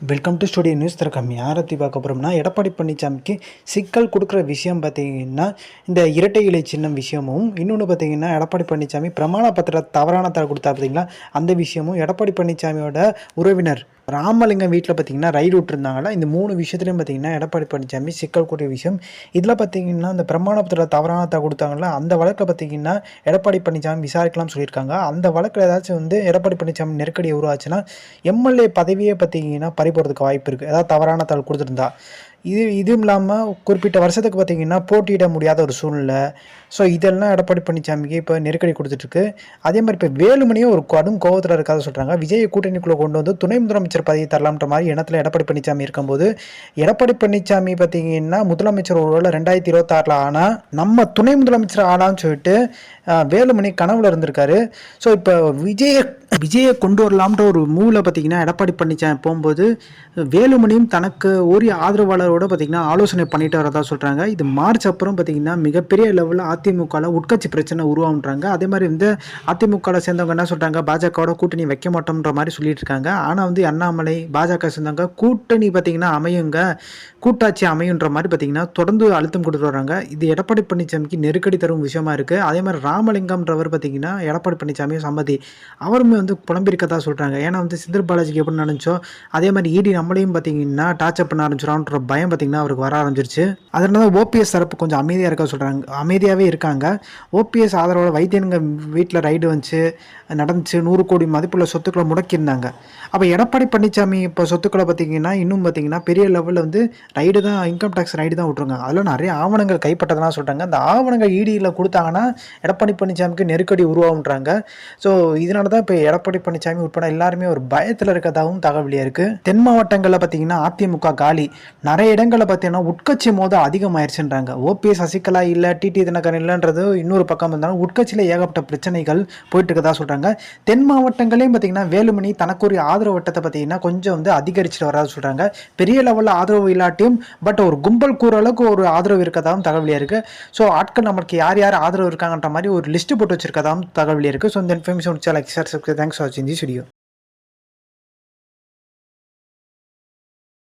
Welcome to studio news திறக்கம் யாரை பார்க்க போகிறோம்னா எடப்பாடி பழனிசாமிக்கு சிக்கல் கொடுக்குற விஷயம் பார்த்தீங்கன்னா இந்த இரட்டை இலை சின்னம் விஷயமும் இன்னொன்று பார்த்தீங்கன்னா எடப்பாடி பழனிசாமி பிரமாண பத்திர தவறான தர கொடுத்தா பார்த்தீங்களா? அந்த விஷயமும் எடப்பாடி பழனிசாமியோட உறவினர் ராமலிங்கம் வீட்டில் பார்த்தீங்கன்னா ரைடு விட்டுருந்தாங்களா இந்த மூணு விஷயத்துலையும் பார்த்தீங்கன்னா எடப்பாடி பழனிசாமி சிக்கல் கூடிய விஷயம். இதில் பார்த்தீங்கன்னா இந்த பிரமாண தவறான தர கொடுத்தாங்களா அந்த வழக்கை பார்த்தீங்கன்னா எடப்பாடி பழனிசாமி விசாரிக்கலாம்னு சொல்லியிருக்காங்க. அந்த வழக்கில் ஏதாச்சும் வந்து எடப்பாடி பழனிசாமி நெருக்கடி உருவாச்சுன்னா எம்எல்ஏ பதவியே பார்த்தீங்கன்னா பறிபோகிறதுக்கு வாய்ப்பு இருக்குது ஏதாவது தவறான தகவல் கொடுத்துருந்தா. இது இதுவும் இல்லாமல் குறிப்பிட்ட வருஷத்துக்கு பார்த்தீங்கன்னா போட்டியிட முடியாத ஒரு சூழ்நிலை. ஸோ இதெல்லாம் எடப்பாடி பழனிசாமிக்கு இப்போ நெருக்கடி கொடுத்துட்ருக்கு. அதே மாதிரி இப்போ வேலுமணியும் ஒரு கடும் கோவத்தில் இருக்காத சொல்கிறாங்க விஜய் கூட்டணிக்குள்ளே கொண்டு வந்து துணை முதலமைச்சர் பதவி தரலாம்ன்ற மாதிரி இனத்தில் எடப்பாடி பழனிசாமி இருக்கும்போது எடப்பாடி பழனிசாமி பார்த்தீங்கன்னா முதலமைச்சர் ஒருவேளை ரெண்டாயிரத்தி இருபத்தாறில் ஆனால் நம்ம துணை முதலமைச்சர் ஆனான்னு சொல்லிட்டு வேலுமணி கனவுல இருந்திருக்காரு. ஸோ இப்போ விஜய விஜயை கொண்டு வரலாம்ன்ற ஒரு மூவில் பார்த்தீங்கன்னா எடப்பாடி பழனிசாமி போகும்போது வேலுமணியும் தனக்கு ஒரு ஆதரவாளரோட பார்த்திங்கன்னா ஆலோசனை பண்ணிட்டு வரதா சொல்கிறாங்க இது மார்ச் அப்புறம் பார்த்திங்கன்னா மிகப்பெரிய லெவலில் அதிமுகவில் உட்கட்சி பிரச்சனை உருவாகுன்றாங்க அதே மாதிரி வந்து அதிமுகவில் சேர்ந்தவங்க என்ன சொல்கிறாங்க பாஜகவோட கூட்டணி வைக்க மாட்டோம்ன்ற மாதிரி சொல்லிட்டு இருக்காங்க. ஆனால் வந்து அண்ணாமலை பாஜக சேர்ந்தவங்க கூட்டணி பார்த்தீங்கன்னா அமையுங்க. கூட்டாட்சி அமையுன்ற மாதிரி பார்த்தீங்கன்னா தொடர்ந்து அழுத்தம் கொடுத்து வர்றாங்க. இது எடப்பாடி பழனிசாமிக்கு நெருக்கடி தரும் விஷயமா இருக்குது அதே மாதிரி ராமலிங்கம்ன்றவர் பார்த்தீங்கன்னா எடப்பாடி பழனிசாமியும் சம்மதி அவருமே வந்து புலம்பிருக்கதா சொல்கிறாங்க ஏன்னா வந்து சிந்தர் பாலாஜிக்கு எப்படி நடந்துச்சோ அதே மாதிரி இடி நம்மளையும் பார்த்தீங்கன்னா டார்ச்சர் பண்ண ஆரம்பிச்சிடான்ற பயம் பார்த்திங்கன்னா அவருக்கு வர ஆரம்பிச்சிருச்சு. அதனால ஓபிஎஸ் தரப்பு கொஞ்சம் அமைதியாக இருக்க சொல்கிறாங்க அமைதியாகவே இருக்காங்க. ஓபிஎஸ் ஆதரவோட வைத்தியனுங்க வீட்டில் ரைடு வந்துச்சு. நடந்துச்சு. நூறு கோடி மதிப்புள்ள சொத்துக்களை முடக்கியிருந்தாங்க. அப்போ எடப்பாடி பழனிசாமி இப்போ சொத்துக்களை பார்த்தீங்கன்னா இன்னும் பார்த்தீங்கன்னா பெரிய லெவலில் வந்து ரைடு தான் இன்கம் டேக்ஸ் ரைடு தான் விட்ருங்க அதில் நிறைய ஆவணங்கள் கைப்பற்றதெல்லாம் சொல்கிறாங்க அந்த ஆவணங்கள் இடியில் கொடுத்தாங்கன்னா எடப்பாடி பழனிசாமிக்கு நெருக்கடி உருவாகுன்றாங்க ஸோ இதனால தான் இப்போ எடப்பாடி பழனிசாமி உட்பட எல்லாருமே ஒரு பயத்தில் இருக்கதாகவும் தகவலியாக இருக்குது தென் மாவட்டங்களில் பார்த்தீங்கன்னா அதிமுக காலி. நிறைய இடங்களை பார்த்தீங்கன்னா உட்கட்சி மோதல் அதிகமாயிருச்சுன்றாங்க. ஓபிஎஸ் சசிகலா இல்லை டிடி தினகரன் இல்லைன்றது இன்னொரு பக்கம் இருந்தாலும் உட்கட்சியில் ஏகப்பட்ட பிரச்சனைகள் போயிட்டு இருக்கதா சொல்கிறாங்க தென் மாவட்டங்களையும் பார்த்தீங்கன்னா வேலுமணி தனக்குரிய ஆதரவு வட்டத்தை பார்த்தீங்கன்னா கொஞ்சம் வந்து அதிகரிச்சுட்டு வராது சொல்கிறாங்க பெரிய லெவலில் ஆதரவு இல்லாட்டியும் பட் ஒரு கும்பல் கூற அளவுக்கு ஒரு ஆதரவு இருக்கதாகவும் தகவலியாக இருக்குது ஸோ ஆட்கள் நமக்கு யார் யார் ஆதரவு இருக்காங்கன்ற மாதிரி ஒரு லிஸ்ட்டு போட்டு வச்சிருக்கதாகவும் தகவலியாக இருக்குது ஸோ இந்த information like sir thanks for வாட்சிங் தி வீடியோ